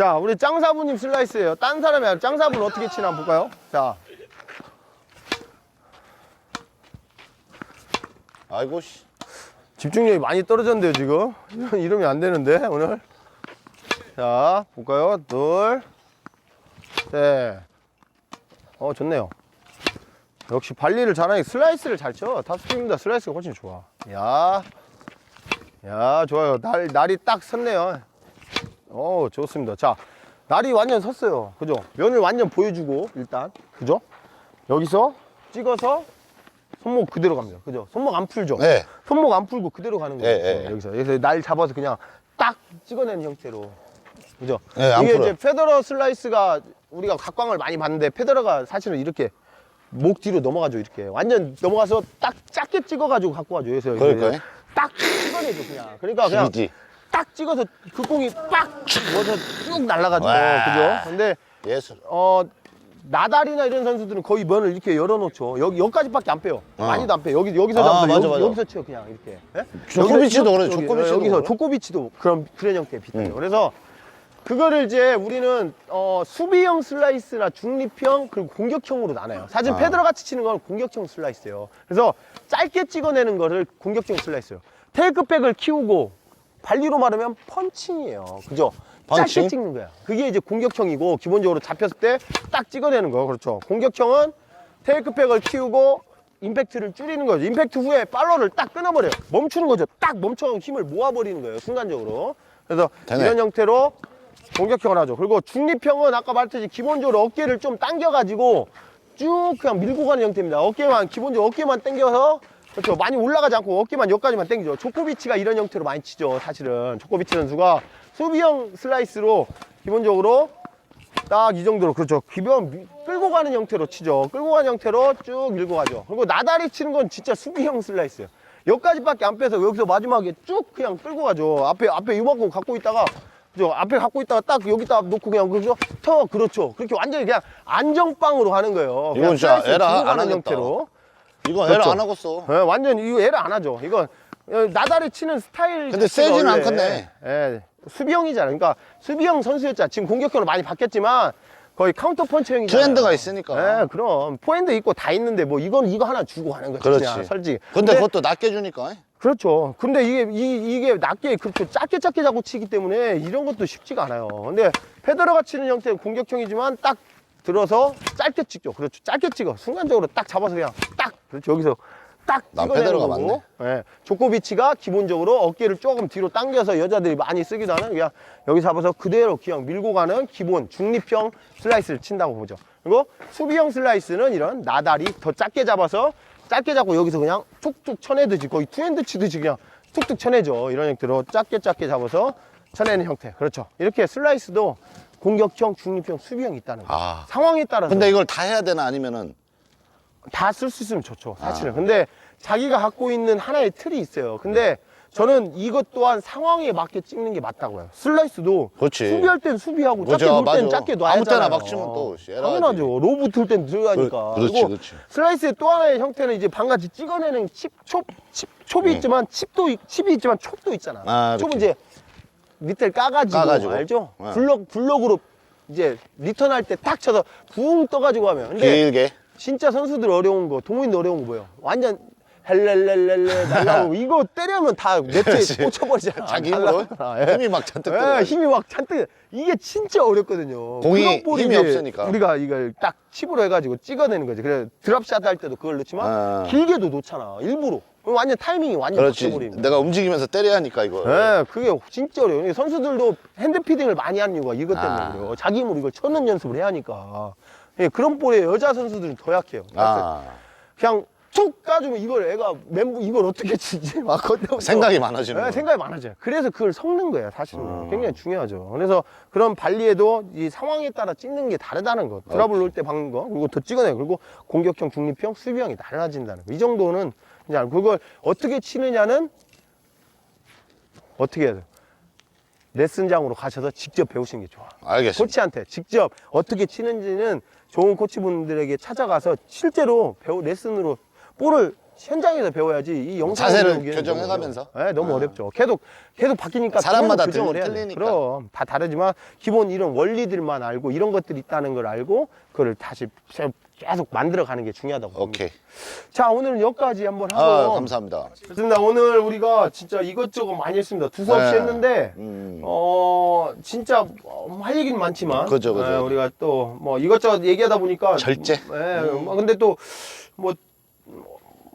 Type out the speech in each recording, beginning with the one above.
자, 우리 짱사부님 슬라이스예요. 딴 사람이 아니라 짱사부는 어떻게 치나 한번 볼까요? 자, 아이고 씨. 집중력이 많이 떨어졌는데요, 지금. 이러- 이러면 안 되는데, 오늘. 자, 볼까요? 둘, 셋. 어, 좋네요. 역시 발리를 잘하니 슬라이스를 잘 쳐. 탑스피입니다. 슬라이스가 훨씬 좋아. 야, 야, 좋아요. 날, 날이 딱 섰네요. 어, 좋습니다. 자, 날이 완전 섰어요. 그죠? 면을 완전 보여주고, 일단. 그죠? 여기서 찍어서 손목 그대로 갑니다. 그죠? 손목 안 풀죠? 네. 손목 안 풀고 그대로 가는 거예요. 예, 예. 어, 여기서 여기서 날 잡아서 그냥 딱 찍어내는 형태로. 그죠? 예, 안 이게 풀어요. 이제 페더러 슬라이스가 우리가 각광을 많이 받는데 페더러가 사실은 이렇게 목 뒤로 넘어가죠 이렇게 완전 넘어가서 딱 작게 찍어가지고 갖고 여기서 이렇게 그러니까요. 딱 찍어내죠 그냥 그러니까 그냥 힘이지. 딱 찍어서 그 공이 빡 뭐서 쭉 날아가죠 와. 그죠 근데 예술. 어 나달이나 이런 선수들은 거의 면을 이렇게 열어놓죠. 여기 여기까지밖에 안 빼요. 어. 많이도 안 빼요. 여기 여기서 아, 잡아서 맞아, 여기, 맞아. 여기서 치요 그냥 이렇게. 예? 조코비치도 그래, 여기, 조코비치도 여기서 그래. 조코비치도 그런 그런 형태의 비슷해요. 음. 그래서 그거를 이제 우리는 어, 수비형 슬라이스나 중립형 그리고 공격형으로 나눠요. 사실 아. 페드러 같이 치는 건 공격형 슬라이스예요. 그래서 짧게 찍어내는 거를 공격형 슬라이스예요. 테이크백을 키우고 발리로 말하면 펀칭이에요. 그죠? 짧게 펀칭? 찍는 거야. 그게 이제 공격형이고 기본적으로 잡혔을 때 딱 찍어내는 거. 그렇죠. 공격형은 테이크백을 키우고 임팩트를 줄이는 거죠. 임팩트 후에 팔로를 딱 끊어버려요. 멈추는 거죠. 딱 멈춰 힘을 모아버리는 거예요. 순간적으로. 그래서 되네. 이런 형태로 공격형을 하죠. 그리고 중립형은 아까 말했듯이 기본적으로 어깨를 좀 당겨가지고 쭉 그냥 밀고 가는 형태입니다. 어깨만 기본적으로 어깨만 당겨서 그렇죠. 많이 올라가지 않고 어깨만 여기까지만 당기죠. 조코비치가 이런 형태로 많이 치죠. 사실은 조코비치 선수가 수비형 슬라이스로 기본적으로 딱 이 정도로 그렇죠. 기본 미- 끌고 가는 형태로 치죠. 끌고 가는 형태로 쭉 밀고 가죠. 그리고 나다리 치는 건 진짜 수비형 슬라이스예요. 여기까지밖에 안 빼서 여기서 마지막에 쭉 그냥 끌고 가죠. 앞에 앞에 요만큼 갖고 있다가 그죠? 앞에 갖고 있다가 딱 여기다 놓고 그냥 그죠? 터 그렇죠. 그렇게 완전히 그냥 안정빵으로 하는 거예요. 이건 진짜 에라 안 가는 하겠다. 형태로. 이거 그렇죠. 애를 안 하고 써. 예, 완전 이거 애를 안 하죠. 이건 어, 나다리 치는 스타일. 근데 자체가 세지는 원래, 않겠네. 예, 수비형이잖아. 그러니까 수비형 선수였잖아. 지금 공격형으로 많이 바뀌었지만 거의 카운터 펀치형이잖아. 투핸드가 있으니까. 예, 그럼 포핸드 있고 다 있는데 뭐 이건 이거 하나 주고 가는 거지. 그렇지. 그냥 솔직히. 근데 그것도 낮게 주니까. 그렇죠. 근데 이게 이, 이게 낮게 그렇게 작게 작게 잡고 치기 때문에 이런 것도 쉽지가 않아요. 근데 페더러가 치는 형태는 공격형이지만 딱 들어서 짧게 찍죠. 그렇죠. 짧게 찍어. 순간적으로 딱 잡아서 그냥 딱 그렇죠. 여기서 딱 난 찍어내는 페더러가 거고. 예. 조코비치가 기본적으로 어깨를 조금 뒤로 당겨서 여자들이 많이 쓰기도 하는 그냥 여기 잡아서 그대로 그냥 밀고 가는 기본 중립형 슬라이스를 친다고 보죠. 그리고 수비형 슬라이스는 이런 나다리 더 작게 잡아서 짧게 잡고 여기서 그냥 툭툭 쳐내듯이 거의 투핸드 치듯이 그냥 툭툭 쳐내죠. 이런 형태로 작게 작게 잡아서 쳐내는 형태. 그렇죠. 이렇게 슬라이스도 공격형, 중립형, 수비형이 있다는 거. 아. 상황에 따라서 근데 이걸 다 해야 되나 아니면은 다 쓸 수 있으면 좋죠. 아. 사실은. 근데 자기가 갖고 있는 하나의 틀이 있어요. 근데 저는 이것 또한 상황에 맞게 찍는 게 맞다고요. 슬라이스도 그렇지. 수비할 땐 수비하고 그죠, 짧게 놀 맞아. 짧게 놔야 아무 때나 막 치면 또 에러하지. 당연하죠. 로브 틀땐 들어가니까. 그- 그렇지, 그리고 그렇지. 슬라이스의 또 하나의 형태는 이제 방같이 찍어내는 칩, 촉, 칩, 촉이 있지만 칩도 있- 칩이 있지만 촉도 있잖아. 아, 촉은 이렇게. 이제 밑에를 까가지고, 까가지고. 알죠? 네. 블럭 블럭으로 이제 리턴할 때 탁 쳐서 붕 떠가지고 하면. 근데 길게. 진짜 선수들 어려운 거, 동호인 어려운 거 뭐예요? 완전 헬렐렐렐레 날라오고 이거 때리면 다 네트에. 꽂혀버리잖아. 자기 힘으로 날라가잖아. 예. 힘이 막 잔뜩 예, 들어. 힘이 막 잔뜩 이게 진짜 어렵거든요. 공이 그런 볼이 힘이 이제 없으니까. 우리가 이걸 딱 칩으로 해가지고 찍어내는 거지. 그래 드랍샷 할 때도 그걸 넣지만 아. 길게도 놓잖아. 일부러. 그럼 완전 타이밍이 완전 그렇지. 바뀌어버리는. 내가 움직이면서 때려야 하니까 이거. 예, 그게 진짜 어려워요. 이게 선수들도 핸드 피딩을 많이 하는 이유가 이것 때문에 아. 그래요. 자기 힘으로 이걸 쳐는 연습을 해야 하니까. 예, 그런 볼에 여자 선수들은 더 약해요. 아. 그냥 툭 까주면 이걸 애가 멤버 이걸 어떻게 치지? 막 그때부터 생각이 많아지는 네. 생각이 많아져요. 그래서 그걸 섞는 거예요, 사실은. 어. 굉장히 중요하죠. 그래서 그런 발리에도 이 상황에 따라 찍는 게 다르다는 거. 드랍을 놓을 때 박는 거, 그리고 더 찍어내고, 그리고 공격형, 중립형, 수비형이 달라진다는 거. 이 정도는 이제 알고 그걸 어떻게 치느냐는 어떻게 해야 돼요? 레슨장으로 가셔서 직접 배우시는 게 좋아. 알겠습니다. 코치한테 직접 어떻게 치는지는 좋은 코치분들에게 찾아가서 실제로 배우 레슨으로 볼을 현장에서 배워야지 이 영상 자세를 교정해가면서? 네, 너무 아. 어렵죠. 계속 계속 바뀌니까 사람마다 계속 교정을 틀- 해야 돼. 틀리니까. 그럼 다 다르지만 기본 이런 원리들만 알고 이런 것들이 있다는 걸 알고 그걸 다시 계속 만들어가는 게 중요하다고 봅니다. 오케이. 자 오늘은 여기까지 한번 하고 아, 감사합니다. 좋습니다. 오늘 우리가 진짜 이것저것 많이 했습니다. 두서없이 네. 했는데 음. 어 진짜 어, 할 얘기는 많지만 그죠, 그죠. 예, 우리가 또 뭐 이것저것 얘기하다 보니까 절제. 예, 뭐 근데 또 뭐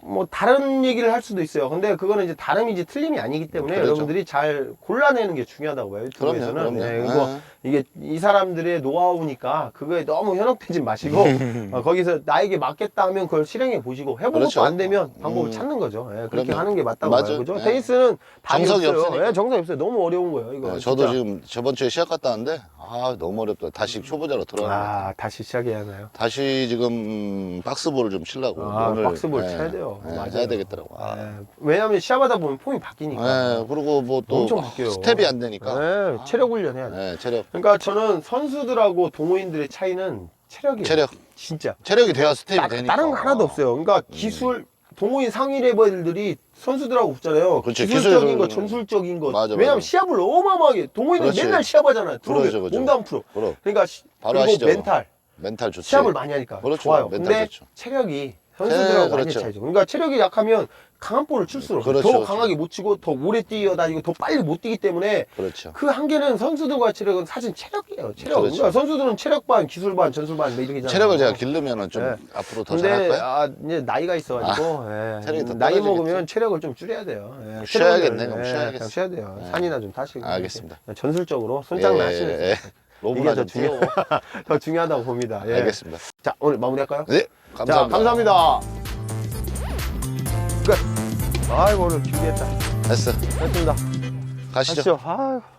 뭐 다른 얘기를 할 수도 있어요. 근데 그거는 이제 다름이지 틀림이 아니기 때문에 그렇죠. 여러분들이 잘 골라내는 게 중요하다고 봐요. 유튜브에서는. 그럼요, 그럼요. 예, 그리고 아. 이게 이 사람들의 노하우니까 그거에 너무 현혹되지 마시고 어, 거기서 나에게 맞겠다 하면 그걸 실행해 보시고 해보고 그렇죠. 또안 되면 방법을 음. 찾는 거죠. 예, 그렇게 그럼요. 하는 게 맞다고 맞아요. 봐요. 그죠? 예. 테니스는 답이 정석이 없어요. 없으니까. 예, 정석이 없어요. 너무 어려운 거예요. 이거. 네, 저도 진짜. 지금 저번 주에 시합 갔다 왔는데 아 너무 어렵다. 다시 초보자로 들어가네. 아 다시 시작해야 하나요? 다시 지금 음, 박스볼을 좀 치려고 아, 오늘 박스볼 예, 쳐야 돼요. 예, 맞아요. 해야 되겠더라고. 아. 예, 왜냐하면 시합하다 보면 폼이 바뀌니까. 예, 그리고 뭐 또 엄청 바뀌어요. 스텝이 안 되니까. 예, 체력 훈련해야 돼. 예, 체력, 그러니까 저는 선수들하고 동호인들의 차이는 체력이에요. 체력, 진짜. 체력이 돼야 스텝이 따- 되니까. 다른 거 하나도 없어요. 그러니까 기술 동호인 상위 레벨들이 선수들하고 없잖아요. 그렇죠. 기술적인 기술- 거, 전술적인 거. 맞아, 왜냐면. 시합을 어마어마하게 그렇지. 맨날 시합하잖아요. 그러죠, 그러죠, 그죠. 몸도 안 풀어. 그럼 그러니까 시- 바로 그리고 하시죠. 멘탈 멘탈 좋지. 시합을 많이 하니까 그렇죠. 좋아요. 멘탈 근데 좋죠. 체력이 선수들하고 네, 많이 그렇죠. 차이죠. 그러니까 체력이 약하면 강한 볼을 칠수록 그렇죠, 더 그렇죠. 강하게 못 치고 더 오래 뛰어다니고 더 빨리 못 뛰기 때문에 그렇죠. 그 한계는 선수들과 체력은 사실 체력이에요. 체력. 그렇죠. 그러니까 선수들은 체력 반, 기술 반, 전술 반, 뭐 이렇게 잖아요 체력을 제가 기르면은 좀 네. 앞으로 더 근데 잘할 거예요. 아, 이제 나이가 있어가지고 예. 체력이 더 나이. 먹으면 체력을 좀 줄여야 돼요. 예. 쉬어야겠네, 예, 쉬어야겠어. 쉬어야 돼요. 예. 산이나 좀 타시고 알겠습니다. 이렇게 전술적으로 손장 나시는 예, 예. 로브나 이게 더좀 중요 띄우고. 더 중요하다고 봅니다. 예. 알겠습니다. 자 오늘 마무리할까요? 네, 감사합니다. 자 감사합니다. 끝. 아이고 오늘 준비했다. 됐어. 됐습니다. 가시죠. 가시죠. 아유.